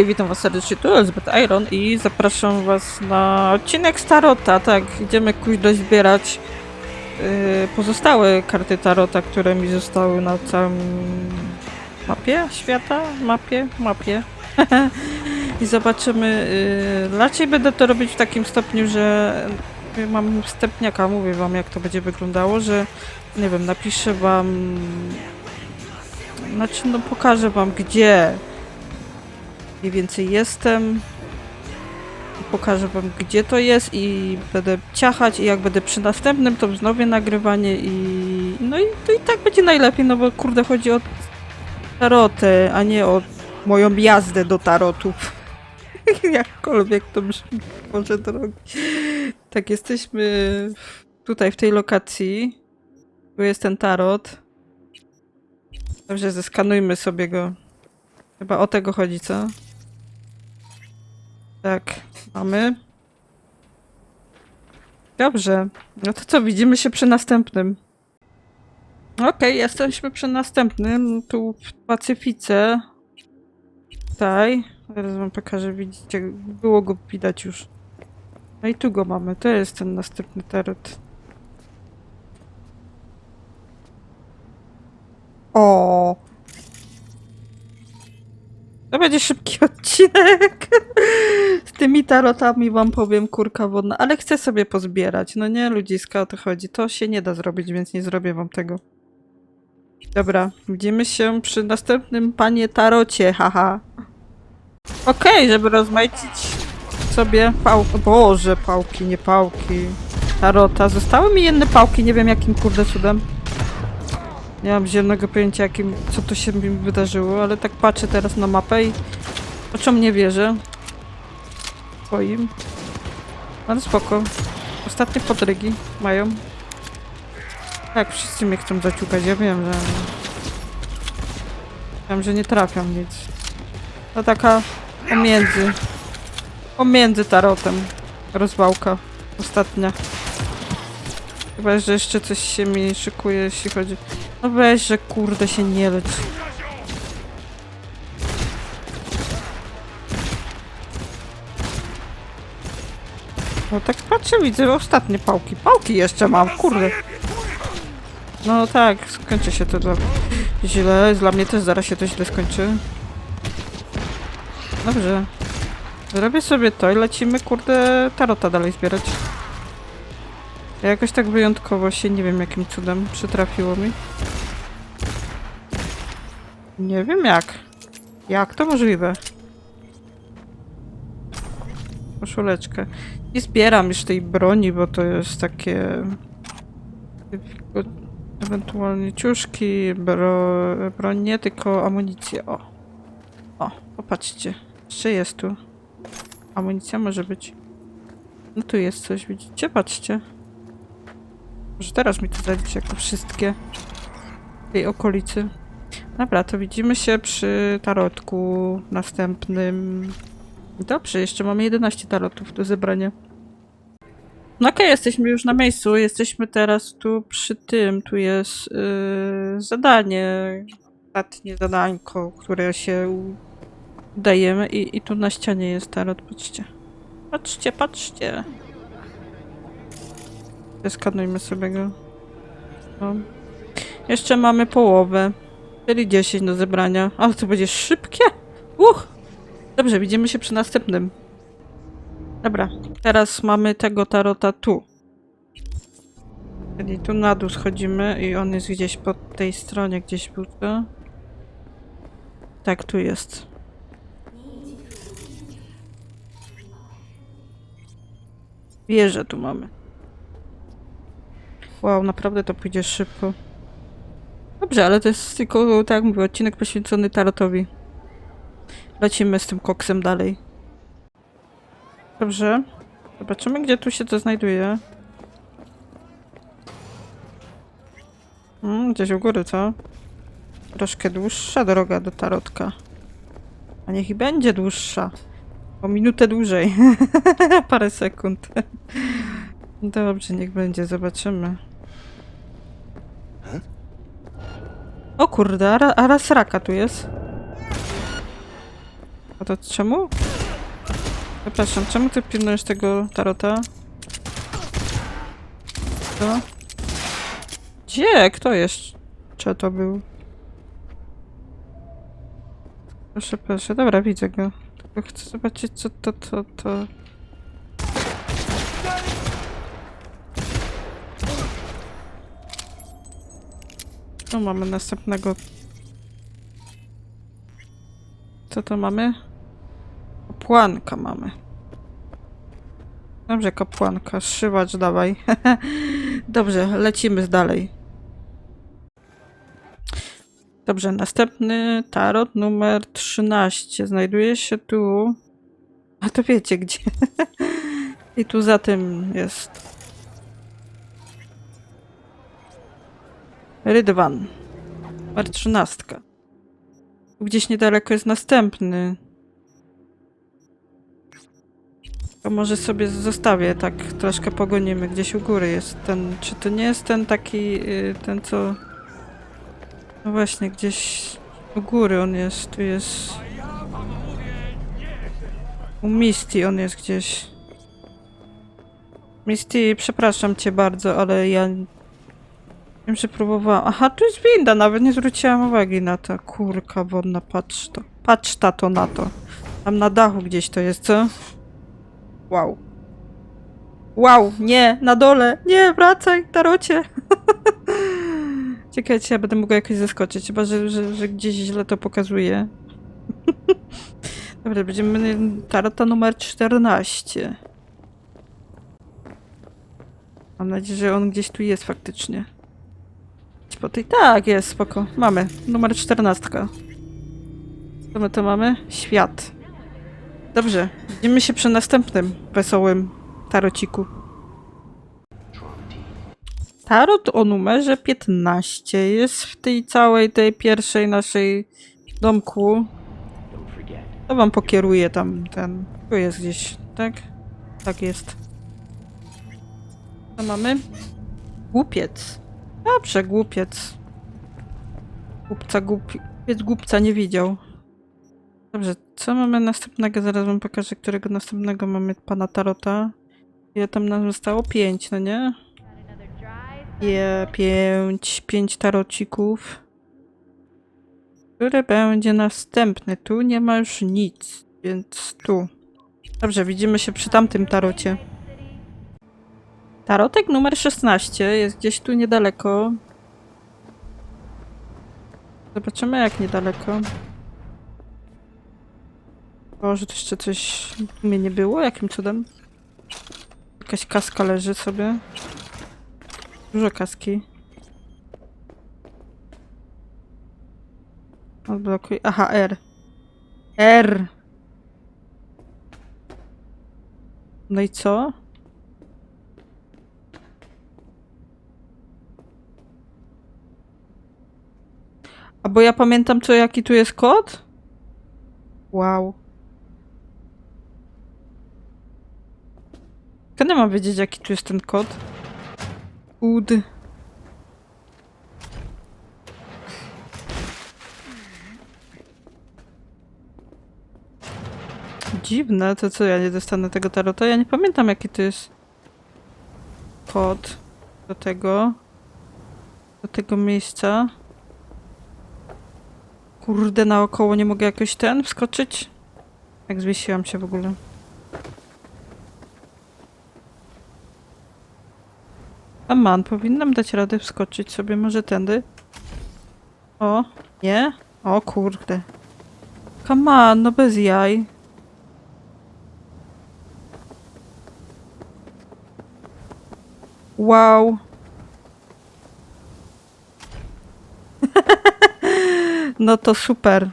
Hej, witam was serdecznie, tu Elzbeth Iron i zapraszam was na odcinek z Tarota. Tak, idziemy kuś dozbierać yy, pozostałe karty Tarota, które mi zostały na całym mapie świata, mapie, mapie. I zobaczymy, yy, raczej będę to robić w takim stopniu, że yy, mam wstępniaka, mówię wam jak to będzie wyglądało, że nie wiem, napiszę wam znaczy no pokażę wam gdzie mniej więcej jestem. Pokażę wam gdzie to jest i będę ciachać i jak będę przy następnym to wznowię nagrywanie i no i to i tak będzie najlepiej, no bo kurde chodzi o tarotę, a nie o moją jazdę do tarotów. Jakkolwiek to brzmi, może drogi. Tak, jesteśmy tutaj w tej lokacji. Tu jest ten tarot. Dobrze, zeskanujmy sobie go. Chyba o tego chodzi, co? Tak, mamy. Dobrze. No to co, widzimy się przy następnym. Okej, jesteśmy przy następnym. Tu w Pacyfice. Tutaj. Zaraz wam pokażę, widzicie. Było go widać już. No i tu go mamy. To jest ten następny tarot. O. To będzie szybki odcinek. Z tymi tarotami wam powiem kurka wodna, ale chcę sobie pozbierać. No nie, ludziska, o to chodzi. To się nie da zrobić, więc nie zrobię wam tego. Dobra, widzimy się przy następnym panie tarocie, haha. Okej, żeby rozmaicić sobie pał... Boże, pałki, nie pałki. Tarota. Zostały mi jedne pałki, nie wiem jakim kurde cudem. Nie mam zielonego pojęcia, jakim, co to się mi wydarzyło, ale tak patrzę teraz na mapę i oczom nie wierzę. Swoim. Ale spoko. Ostatnie podrygi mają. Tak, wszyscy mnie chcą zaciukać, ja wiem, że... Wiem, że nie trafiam nic. To taka pomiędzy. Pomiędzy tarotem. Rozwałka. Ostatnia. Chyba, że jeszcze coś się mi szykuje, jeśli chodzi... No weź, że kurde się nie lecz. No tak patrzę, widzę ostatnie pałki. Pałki jeszcze mam, kurde. No tak, skończy się to dla... źle. Dla mnie też zaraz się to źle skończy. Dobrze. Zrobię sobie to i lecimy, kurde, tarota dalej zbierać. Jakoś tak wyjątkowo się, nie wiem jakim cudem, przytrafiło mi. Nie wiem jak. Jak to możliwe? Koszuleczkę. Nie zbieram już tej broni, bo to jest takie... Ewentualnie ciuszki, bro... broń nie, tylko amunicję. O. O, popatrzcie. Jeszcze jest tu. Amunicja może być. No tu jest coś, widzicie? Patrzcie. Może teraz mi to zaliczy jako wszystkie w tej okolicy. Dobra, to widzimy się przy tarotku następnym. Dobrze, jeszcze mamy 11 tarotów do zebrania. No okej, jesteśmy już na miejscu. Jesteśmy teraz tu przy tym. Tu jest yy, zadanie. Ostatnie zadańko, które się dajemy. I, I tu na ścianie jest tarot. Patrzcie. Patrzcie, patrzcie. Skanujmy sobie go. No. Jeszcze mamy połowę. Czyli 10 do zebrania. Ale to będzie szybkie. Uch! Dobrze, widzimy się przy następnym. Dobra, teraz mamy tego tarota tu. Czyli tu na dół schodzimy i on jest gdzieś po tej stronie, gdzieś był to. Tak, tu jest. Wieżę tu mamy. Wow, naprawdę to pójdzie szybko. Dobrze, ale to jest tylko, tak jak mówię, odcinek poświęcony tarotowi. Lecimy z tym koksem dalej. Dobrze. Zobaczymy, gdzie tu się to znajduje. Hmm, gdzieś u góry, co? Troszkę dłuższa droga do tarotka. A niech i będzie dłuższa. O minutę dłużej. Parę sekund. Dobrze, niech będzie, zobaczymy. O kurde, a, a raz raka tu jest. A to czemu? Przepraszam, czemu ty pilnujesz tego tarota? Co? Gdzie? Kto jeszcze to był? Proszę, proszę. Dobra, widzę go. Tylko chcę zobaczyć, co to, to, to... Tu mamy następnego. Co to mamy? Kapłanka mamy. Dobrze, kapłanka. Szywacz, dawaj. Dobrze, lecimy dalej. Dobrze, następny tarot numer 13. Znajduje się tu. A to wiecie gdzie. I tu za tym jest. Rydwan. Numer 13. Tu Gdzieś niedaleko jest następny. To może sobie zostawię, tak troszkę pogonimy. Gdzieś u góry jest ten. Czy to nie jest ten taki, y, ten co. No właśnie, gdzieś u góry on jest. Tu jest. U Misty on jest gdzieś. Misty, przepraszam cię bardzo, ale ja. Wiem, że próbowałam. Aha, tu jest winda, nawet nie zwróciłam uwagi na to. Kurka wodna, patrz to. Patrz tato na to. Tam na dachu gdzieś to jest, co? Wow. Wow, nie, na dole. Nie, wracaj, tarocie. Czekajcie, ja będę mogła jakoś zaskoczyć, chyba że, że, że gdzieś źle to pokazuje. Dobra, będziemy tarota numer 14. Mam nadzieję, że on gdzieś tu jest faktycznie. Tej... Tak, jest, spoko. Mamy. Numer 14. Co my to mamy? Świat. Dobrze, widzimy się przy następnym wesołym tarociku. Tarot o numerze 15 jest w tej całej tej pierwszej naszej domku. To wam pokieruje tam ten. Tu jest gdzieś, tak? Tak jest. Co mamy? Głupiec. Dobrze, głupiec. Głupca głupi. Głupiec głupca nie widział. Dobrze, co mamy następnego? Zaraz wam pokażę, którego następnego mamy pana Tarota. Ile tam nam zostało? Pięć, no nie? Je, pięć, pięć tarocików. Który będzie następny? Tu nie ma już nic, więc tu. Dobrze, widzimy się przy tamtym tarocie. Tarotek numer 16 jest gdzieś tu niedaleko. Zobaczymy jak niedaleko. O, że to jeszcze coś mnie nie było? Jakim cudem? Jakaś kaska leży sobie. Dużo kaski. Odblokuj. Aha, R. R. No i co? A bo ja pamiętam co, jaki tu jest kod? Wow. Ja mam wiedzieć, jaki tu jest ten kod? Ud. Dziwne, to co, ja nie dostanę tego tarota? Ja nie pamiętam, jaki to jest kod do tego, do tego miejsca. Kurde, naokoło nie mogę jakoś ten wskoczyć? Jak zwiesiłam się w ogóle. A man, powinnam dać radę wskoczyć sobie, może tędy? O, nie? O kurde. Come on, no bez jaj. Wow. no to super.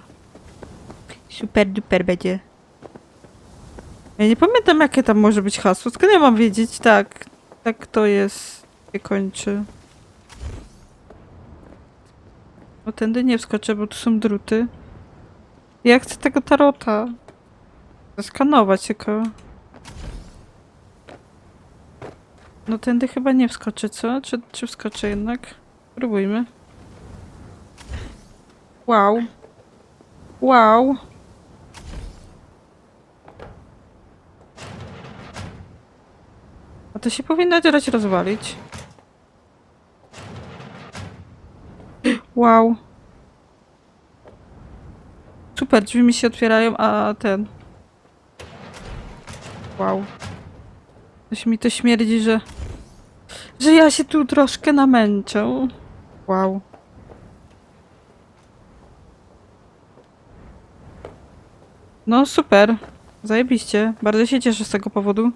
Super duper będzie. Ja nie pamiętam jakie tam może być hasło. Skąd ja mam wiedzieć? Tak. Tak to jest. się kończy. No tędy nie wskoczę, bo tu są druty. Ja chcę tego tarota. Skanować tylko. No tędy chyba nie wskoczę, co? Czy, czy wskoczę jednak? Próbujmy. Wow. Wow. A to się powinno teraz rozwalić. Wow. Super, drzwi mi się otwierają, a ten... Wow. Coś mi to śmierdzi, że... Że ja się tu troszkę namęczę. Wow. No super. Zajebiście. Bardzo się cieszę z tego powodu.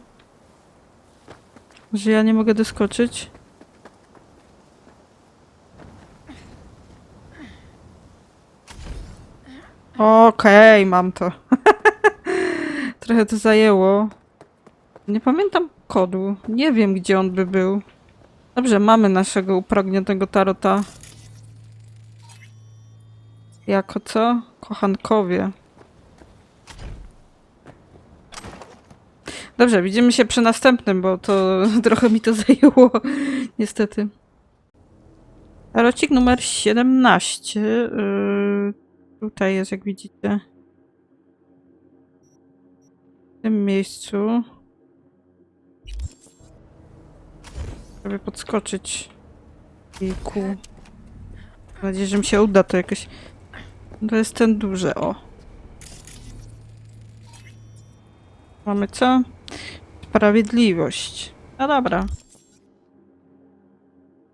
Że ja nie mogę doskoczyć. Okej, mam to. Trochę to zajęło. Nie pamiętam kodu. Nie wiem, gdzie on by był. Dobrze, mamy naszego upragnionego tarota. Jako co? Kochankowie. Dobrze, widzimy się przy następnym, bo to trochę mi to zajęło. Niestety. Tarocik numer 17. Yy, tutaj jest, jak widzicie. W tym miejscu. Żeby podskoczyć. I ku. Mam nadzieję, że mi się uda to jakoś. To jest ten duży, o. Mamy co? Sprawiedliwość. No dobra.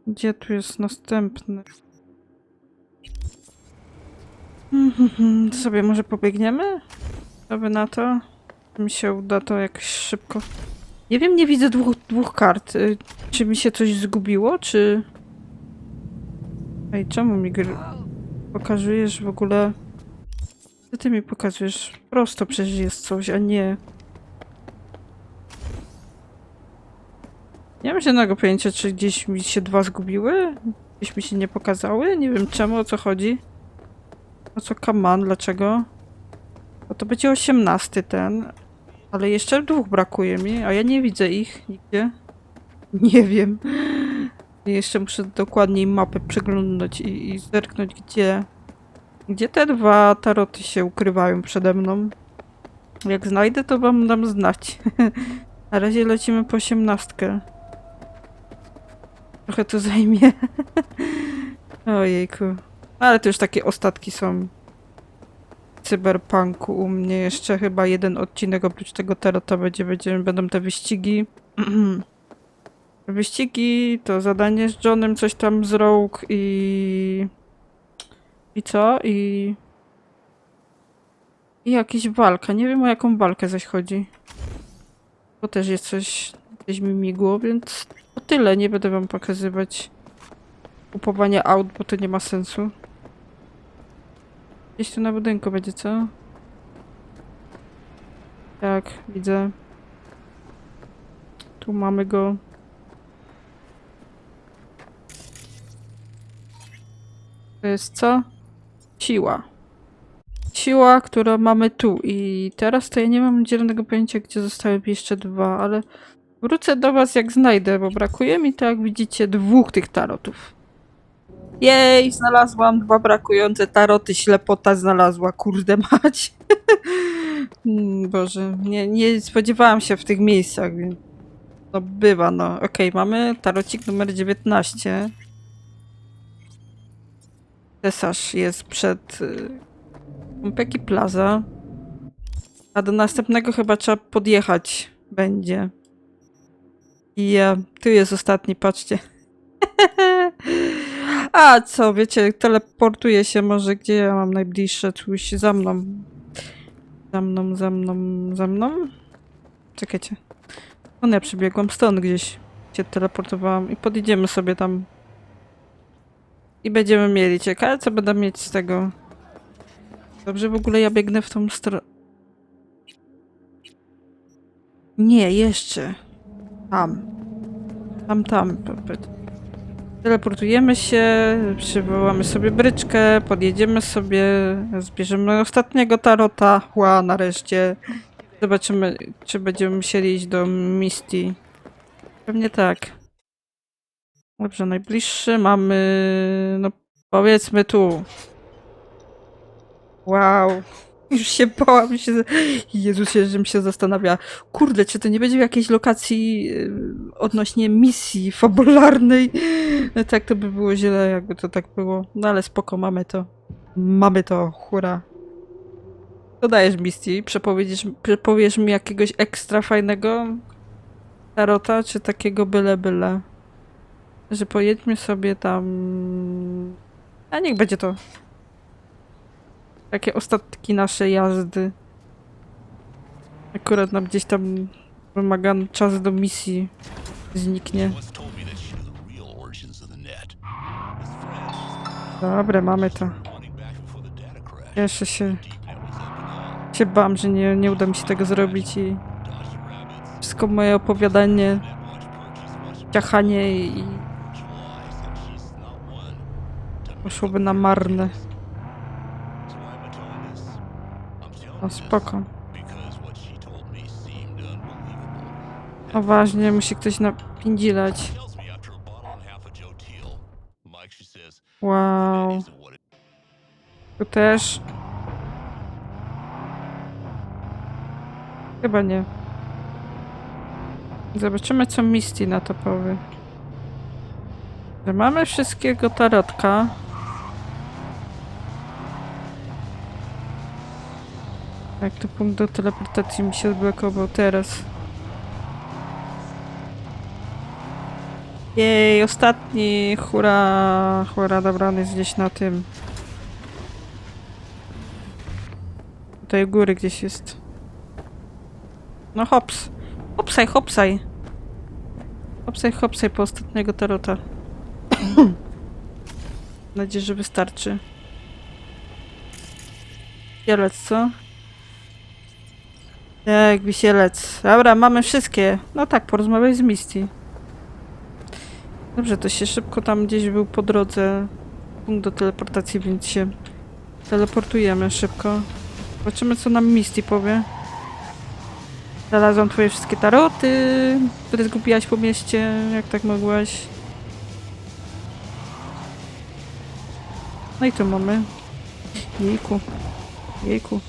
Gdzie tu jest następny? Mhm, sobie może pobiegniemy? Aby na to mi się uda to jakoś szybko. Nie wiem, nie widzę dwóch, dwóch kart. Y, Czy mi się coś zgubiło, czy... Ej, czemu mi gr... pokazujesz w ogóle... Co ty mi pokazujesz? Prosto przecież jest coś, a nie... Nie mam żadnego pojęcia, czy gdzieś mi się dwa zgubiły? Gdzieś mi się nie pokazały? Nie wiem czemu, o co chodzi. O co kaman, dlaczego? Bo to będzie osiemnasty ten. Ale jeszcze dwóch brakuje mi, a ja nie widzę ich nigdzie. Nie wiem. Jeszcze muszę dokładniej mapę przeglądać i, i zerknąć, gdzie... Gdzie te dwa taroty się ukrywają przede mną. Jak znajdę, to wam dam znać. Na razie lecimy po osiemnastkę. Trochę to zajmie. Ojejku. Ale to już takie ostatki są. Cyberpunku u mnie jeszcze chyba jeden odcinek oprócz tego tarota będzie, będzie będą te wyścigi. wyścigi, to zadanie z Johnem, coś tam z Rogue i... I co? I... I jakaś walka. Nie wiem o jaką walkę zaś chodzi. To też jest coś, gdzieś mi migło, więc to tyle. Nie będę wam pokazywać kupowania aut, bo to nie ma sensu. Gdzieś tu na budynku będzie, co? Tak, widzę. Tu mamy go. To jest co? Siła. Siła, którą mamy tu. I teraz to ja nie mam zielonego pojęcia, gdzie zostały jeszcze dwa, ale wrócę do was jak znajdę, bo brakuje mi, tak jak widzicie, dwóch tych tarotów. Jej, znalazłam dwa brakujące taroty, ślepota znalazła, kurde mać. Mm, Boże, nie, nie spodziewałam się w tych miejscach, więc no bywa, no. Okej, mamy tarocik numer 19. Cesarz jest przed y, Pompeki Plaza. A do następnego chyba trzeba podjechać będzie. I ja, tu jest ostatni, patrzcie. A co, wiecie, teleportuję się może, gdzie ja mam najbliższe, coś za mną. Za mną, za mną, za mną. Czekajcie. On ja przybiegłam stąd gdzieś się teleportowałam i podjedziemy sobie tam. I będziemy mieli. Ciekawe, co będę mieć z tego. Dobrze, w ogóle ja biegnę w tą stronę. Nie, jeszcze. Tam. Tam, tam. Teleportujemy się, przywołamy sobie bryczkę, podjedziemy sobie, zbierzemy ostatniego tarota. Ła, nareszcie. Zobaczymy, czy będziemy musieli iść do Misty. Pewnie tak. Dobrze, najbliższy mamy, no powiedzmy tu. Wow. Już się bałam się. Jezusie, żebym się zastanawiała. Kurde, czy to nie będzie w jakiejś lokacji yy, odnośnie misji fabularnej? No tak to by było źle, jakby to tak było. No ale spoko, mamy to. Mamy to, hura. Dodajesz misji, przepowiedziesz, przepowiesz mi jakiegoś ekstra fajnego tarota, czy takiego byle byle? Że pojedźmy sobie tam... A niech będzie to. Takie ostatki naszej jazdy. Akurat nam gdzieś tam wymagany czas do misji zniknie. Dobra, mamy to. Cieszę się. Się że nie, nie uda mi się tego zrobić i wszystko moje opowiadanie, ciachanie i poszłoby na marne. Of Joe Teal. Mike, she says, Wow. "That isn't what it Tu też. Chyba nie. Zobaczymy, co Misty na to powie. Że mamy wszystkiego tarotka. Jak to punkt do teleportacji mi się odblokował teraz. Jej, ostatni, hura, hura, dobra, on jest gdzieś na tym. Tutaj góry gdzieś jest. No hops. Hopsaj, hopsaj. Hopsaj, hopsaj po ostatniego tarota. Mam nadzieję, że wystarczy. Wisielec, co? Tak, wisielec. Dobra, mamy wszystkie. No tak, porozmawiaj z Misty. Dobrze, to się szybko tam gdzieś był po drodze punkt do teleportacji, więc się teleportujemy szybko. Zobaczymy, co nam Misty powie. Znalazłam twoje wszystkie taroty, które zgubiłaś po mieście, jak tak mogłaś. No i tu mamy. Jejku. Jejku.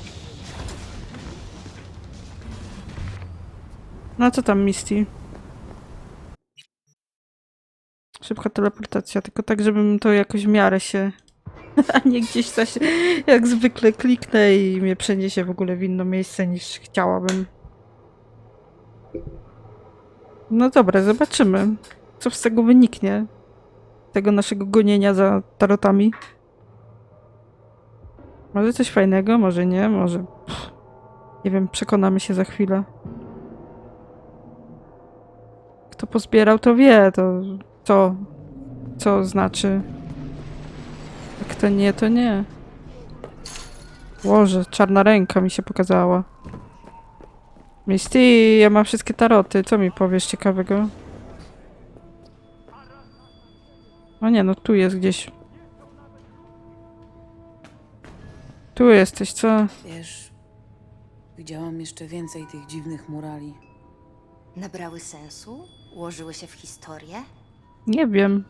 No co tam, Misty? Szybka teleportacja, tylko tak, żebym to jakoś w miarę się... A nie gdzieś coś, jak zwykle kliknę i mnie przeniesie w ogóle w inne miejsce niż chciałabym. No dobra, zobaczymy, co z tego wyniknie. Tego naszego gonienia za tarotami. Może coś fajnego, może nie, może... Pff, nie wiem, przekonamy się za chwilę. Kto pozbierał, to wie, to co, co znaczy. A kto nie, to nie. Łoże, czarna ręka mi się pokazała. Misty, ja mam wszystkie taroty. Co mi powiesz ciekawego? O nie, no tu jest gdzieś. Tu jesteś, co? Wiesz, widziałam jeszcze więcej tych dziwnych murali. Nabrały sensu? Ułożyły się w historię? Nie wiem.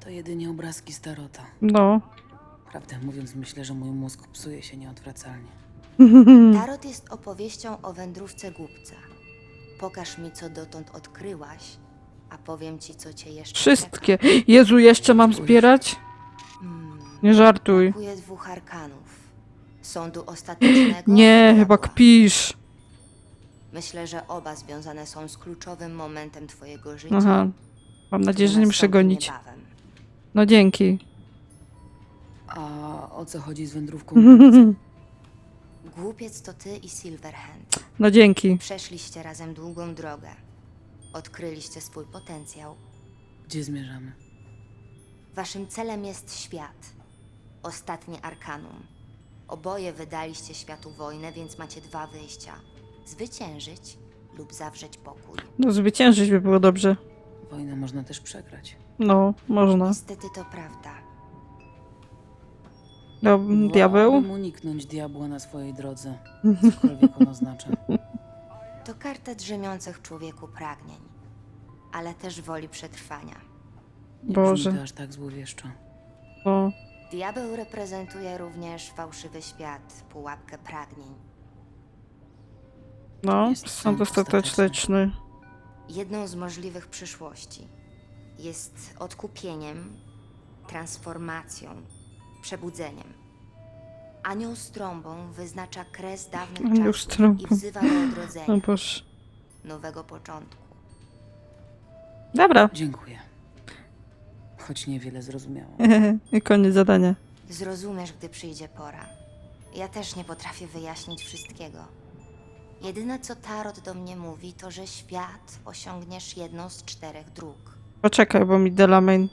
To jedynie obrazki starota. No. Prawdę mówiąc, myślę, że mój mózg psuje się nieodwracalnie. Tarot jest opowieścią o wędrówce głupca. Pokaż mi, co dotąd odkryłaś, a powiem ci, co cię jeszcze Wszystkie. Jezu, jeszcze mam zbierać? Hmm, Nie żartuj. brakuje dwóch arkanów. Sądu ostatecznego Nie, i chyba diabła. kpisz. Myślę, że oba związane są z kluczowym momentem twojego życia. Aha. Mam nadzieję, że nie muszę gonić. niebawem. No dzięki. A o co chodzi z wędrówką? Głupiec to ty i Silverhand. No dzięki. Przeszliście razem długą drogę. Odkryliście swój potencjał. Gdzie zmierzamy? Waszym celem jest świat. Ostatnie arkanum. Oboje wydaliście światu wojnę, więc macie dwa wyjścia: zwyciężyć lub zawrzeć pokój. No zwyciężyć by było dobrze. Wojnę można też przegrać. No, można. Niestety to prawda. No, diabeł? Wolałabym uniknąć diabła na swojej drodze. Cokolwiek on oznacza. To karta drzemiących w człowieku pragnień, ale też woli przetrwania. Nie Boże. brzmi to aż tak złowieszczo. No. Diabeł reprezentuje również fałszywy świat, pułapkę pragnień. No, Jest sąd ostateczny. Jedną z możliwych przyszłości jest odkupieniem, transformacją, przebudzeniem. Anioł z trąbą wyznacza kres dawnych Anioł z czasów trąbą. i wzywa do O odrodzenia, Boże. nowego początku. Dobra. Dziękuję. Choć niewiele zrozumiałam. I koniec zadania. Zrozumiesz, gdy przyjdzie pora. Ja też nie potrafię wyjaśnić wszystkiego. Jedyne, co Tarot do mnie mówi, to, że świat osiągniesz jedną z czterech dróg. Poczekaj, bo mi Delamain...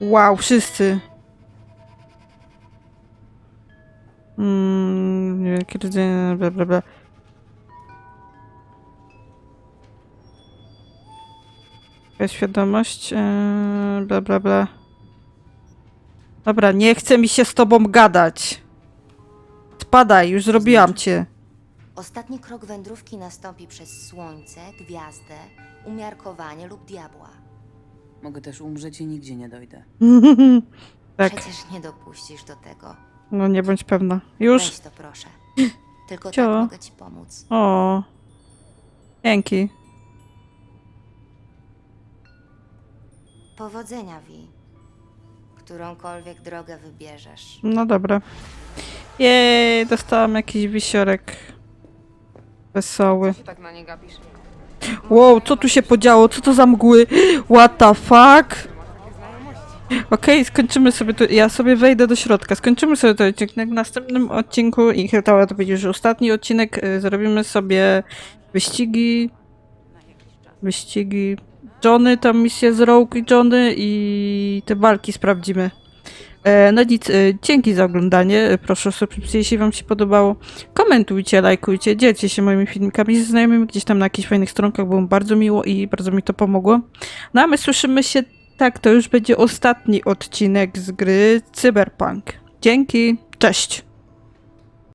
Wow, wszyscy. Mm, wielkie rdzenie, bla bla bla. Świadomość, eee, bla bla bla. Dobra, nie chce mi się z tobą gadać. Spadaj, już zrobiłam cię. Ostatni krok wędrówki nastąpi przez słońce, gwiazdę, umiarkowanie lub diabła. Mogę też umrzeć i nigdzie nie dojdę. tak, Przecież nie dopuścisz do tego. no nie bądź pewna. Już? Weź to proszę. Tylko Cio. tak mogę ci pomóc. O. Dzięki. Powodzenia, Vi. Którąkolwiek drogę wybierzesz. No dobra. Jej, dostałam jakiś wisiorek. Wesoły. się tak na nie gapisz? Wow, co tu się podziało? Co to za mgły? What the fuck? Okej, skończymy sobie. Ja sobie wejdę do środka. Skończymy sobie ten odcinek w następnym odcinku i chyba to będzie już ostatni odcinek. y, Zrobimy sobie wyścigi. Wyścigi. Johnny, tam misję z Rogue i Johnny i te walki sprawdzimy. E, No nic, e, dzięki za oglądanie. E, Proszę o subskrypcję, jeśli wam się podobało. Komentujcie, lajkujcie, dzielcie się moimi filmikami ze znajomymi gdzieś tam na jakichś fajnych stronkach, było bardzo miło i bardzo mi to pomogło. No a my słyszymy się, tak, to już będzie ostatni odcinek z gry Cyberpunk. Dzięki, cześć!